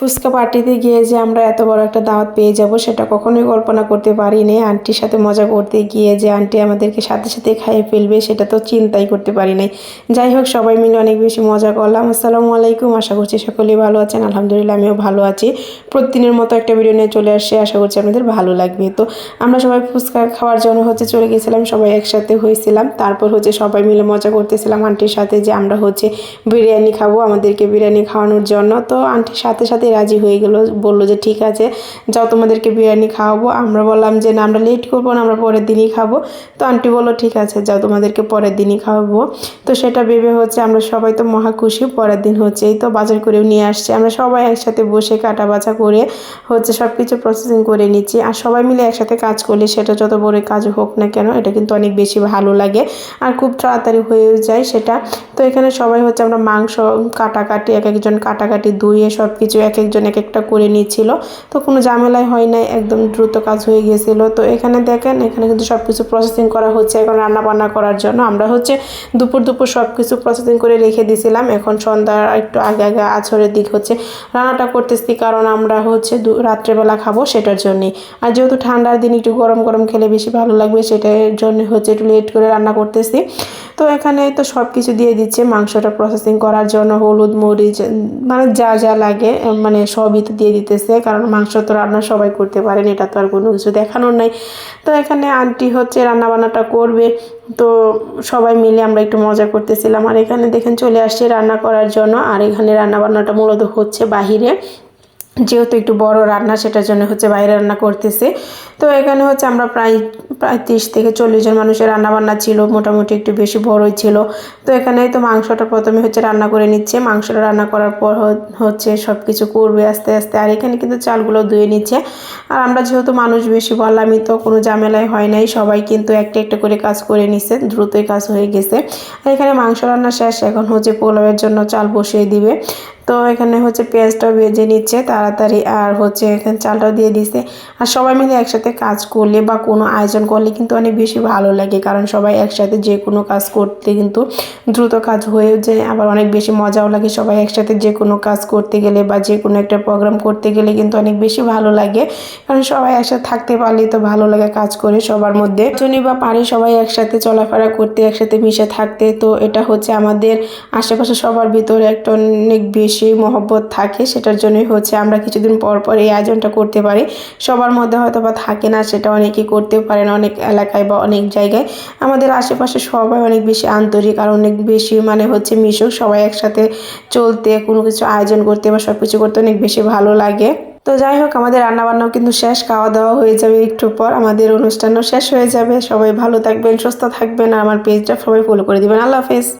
ফুচকা পার্টিতে গিয়ে যে আমরা এত বড় একটা দাওয়াত পেয়ে যাব, সেটা কখনোই কল্পনা করতে পারিনি। আন্টির সাথে মজা করতে গিয়ে যে আন্টি আমাদেরকে সাথে সাথে খাইয়ে ফেলবে, সেটা তো চিন্তাই করতে পারি নাই যাই হোক, সবাই মিলে অনেক বেশি মজা করলাম। আসসালামু আলাইকুম। আশা করছি সকলেই ভালো আছেন। আলহামদুলিল্লাহ, আমিও ভালো আছি। প্রতিদিনের মতো একটা ভিডিও নিয়ে চলে আসছি। আশা করছি আপনাদের ভালো লাগবে। তো আমরা সবাই ফুচকা খাওয়ার জন্য হচ্ছে চলে গেছিলাম, সবাই একসাথে হয়েছিলাম। তারপর হচ্ছে সবাই মিলে মজা করতেছিলাম। আন্টির সাথে যে আমরা হচ্ছে বিরিয়ানি খাব, আমাদেরকে বিরিয়ানি খাওয়ানোর জন্য। তো আন্টির সাথে সাথে রাজি হয়ে গেল, বলল যে ঠিক আছে, যাও তোমাদেরকে বিরিয়ানি খাওয়াবো। আমরা বললাম যে না, আমরা লেট করব না, আমরা পরের দিনই খাব। তো আন্টি বলল, ঠিক আছে, যাও তোমাদেরকে পরের দিনই খাওয়াবো। তো সেটা ভেবে হচ্ছে আমরা সবাই তো মহা খুশি, পরের দিন হচ্ছে এই তো বাজার করেও নিয়ে আসছে। আমরা সবাই একসাথে বসে কাটা বাছা করে হচ্ছে সব কিছু প্রসেসিং করে নিচ্ছি। আর সবাই মিলে একসাথে কাজ করলে সেটা যত বড় কাজ হোক না কেন, এটা কিন্তু অনেক বেশি ভালো লাগে। আর খুব তাড়াতাড়ি হয়েও যায় সেটা। তো এখানে সবাই হচ্ছে আমরা মাংস, কাটাকাটি, এক একজন কাটাকাটি ধুয়ে সব কিছু এক একজন এক একটা করে নিচ্ছিল। তো কোনো ঝামেলাই হয় নাই, একদম দ্রুত কাজ হয়ে গেছিল। তো এখানে দেখেন, এখানে কিন্তু সব কিছু প্রসেসিং করা হচ্ছে এখন রান্না বান্না করার জন্য। আমরা হচ্ছে দুপুর দুপুর সব কিছু প্রসেসিং করে রেখে দিয়েছিলাম এখন সন্ধ্যার একটু আগে আগে আছরের দিক হচ্ছে। রান্নাটা করতেছি কারণ আমরা হচ্ছে রাত্রেবেলা খাব সেটার জন্যই। আর যেহেতু ঠান্ডার দিন একটু গরম গরম খেলে বেশি ভালো লাগবে, সেটার জন্য হচ্ছে একটু লেট করে রান্না করতেছি। তো এখানে তো সব কিছু দিয়ে দিচ্ছে মাংসটা প্রসেসিং করার জন্য, হলুদ, মরিচ মানে যা যা লাগে মানে সবই তো দিয়ে দিতেছে, কারণ মাংস তো রান্না সবাই করতে পারেন এটা তো আর কোনো কিছু দেখানোর নাই। তো এখানে আন্টি হচ্ছে রান্না বান্নাটা করবে, তো সবাই মিলে আমরা একটু মজা করতেছিলাম। আর এখানে দেখেন চলে আসছে রান্না করার জন্য, আর এখানে রান্না বান্নাটা মূলত হচ্ছে বাহিরে। যেহেতু একটু বড় রান্না, সেটার জন্য হচ্ছে বাইরে রান্না করতেছে। তো এখানে হচ্ছে আমরা প্রায় প্রায় তিরিশ থেকে চল্লিশ জন মানুষের রান্না বান্না ছিল, মোটামুটি একটু বেশি বড়ই ছিল। তো এখানে তো মাংসটা প্রথমে হচ্ছে রান্না করে নিচ্ছে। মাংসটা রান্না করার পর হচ্ছে সব কিছু করবে আস্তে আস্তে। আর এখানে কিন্তু চালগুলো ধুয়ে নিচ্ছে। আর আমরা যেহেতু মানুষ বেশি, বললামই তো কোনো ঝামেলাই হয় নাই। সবাই কিন্তু একটা একটা করে কাজ করে নিছে, দ্রুতই কাজ হয়ে গেছে। আর এখানে মাংস রান্না শেষ। এখন হচ্ছে পোলাওয়ের জন্য চাল বসিয়ে দিবে। তো এখানে হচ্ছে পেঁয়াজটাও ভেজে নিচ্ছে তাড়াতাড়ি আর হচ্ছে এখানে চালটাও দিয়ে দিছে। আর সবাই মিলে একসাথে কাজ করলে বা কোনো আয়োজন করলে কিন্তু অনেক বেশি ভালো লাগে, কারণ সবাই একসাথে যে কোনো কাজ করতে কিন্তু দ্রুত কাজ হয়ে যায়। আবার অনেক বেশি মজাও লাগে সবাই একসাথে যে কোনো কাজ করতে গেলে বা যে কোনো একটা প্রোগ্রাম করতে গেলে কিন্তু অনেক বেশি ভালো লাগে। কারণ সবাই একসাথে থাকতে পারলেই তো ভালো লাগে কাজ করে সবার মধ্যে। জনই বা পারে সবাই একসাথে চলাফেরা করতে, একসাথে মিশে থাকতে, তো এটা হচ্ছে আমাদের আশেপাশে সবার ভিতরে একটা অনেক বেশি বেশি মহব্বত থাকে, সেটার জন্যই হচ্ছে আমরা কিছুদিন পর পর এই আয়োজনটা করতে পারি। সবার মধ্যে হয়তো বা থাকে না, সেটা অনেকেই করতেও পারে না অনেক এলাকায় বা অনেক জায়গায়। আমাদের আশেপাশে সবাই অনেক বেশি আন্তরিক আর অনেক বেশি মানে হচ্ছে মিশুক, সবাই একসাথে চলতে, কোনো কিছু আয়োজন করতে বা সব কিছু করতে অনেক বেশি ভালো লাগে। তো যাই হোক, আমাদের রান্নাবান্নাও কিন্তু শেষ খাওয়া দাওয়া হয়ে যাবে একটু পর, আমাদের অনুষ্ঠানও শেষ হয়ে যাবে। সবাই ভালো থাকবেন, সুস্থ থাকবেন আমার পেজটা সবাই ফলো করে দিবেন। আল্লাহ হাফেজ।